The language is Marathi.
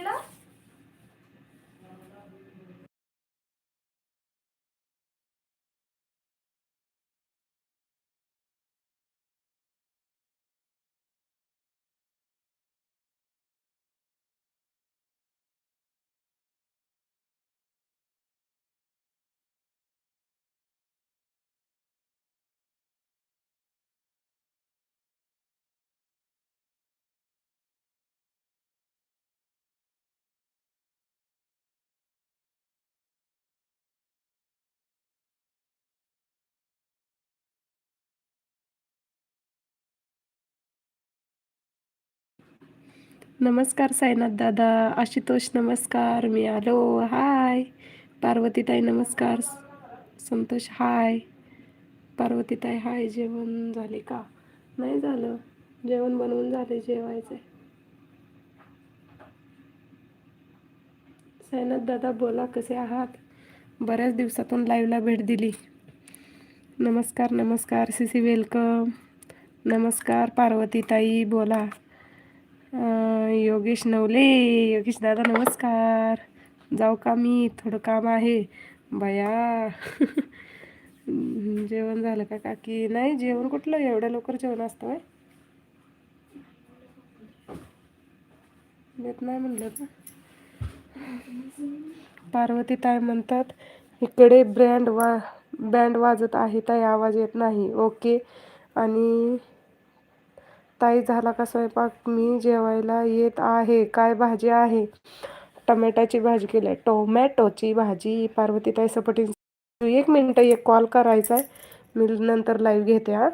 Mírenlo. नमस्कार साईनाथ दादा आशुतोष नमस्कार मी आलो हाय. पार्वतीताई नमस्कार संतोष हाय. पार्वतीताई हाय जेवण झाले का? नाही झालं. जेवण बनवून झाले जेवायचं. साईनाथ दादा बोला कसे आहात? बऱ्याच दिवसातून लाईव्हला भेट दिली. नमस्कार नमस्कार सी सी वेलकम नमस्कार पार्वतीताई बोला. योगेश नवले योगेश दादा नमस्कार. जाऊ का मी? थोडं काम आहे. बया. जेवण झालं का काकी? नाही जेवण कुठलं? एवढ्या लवकर जेवण असतं बाय देत नाही म्हणलं का? पार्वती ताय म्हणतात इकडे ब्रँड वा बँड वाजत आहे ताई आवाज येत नाही. ओके. आणि ताई झाला का स्वयंपाक? मी जेवायला येत आहे. काय भाजी आहे? टमॅटोची भाजी केली आहे टोमॅटोची भाजी. पार्वती ताई सपटी एक मिनटं एक कॉल करायचा आहे मी नंतर लाईव्ह घेते हां.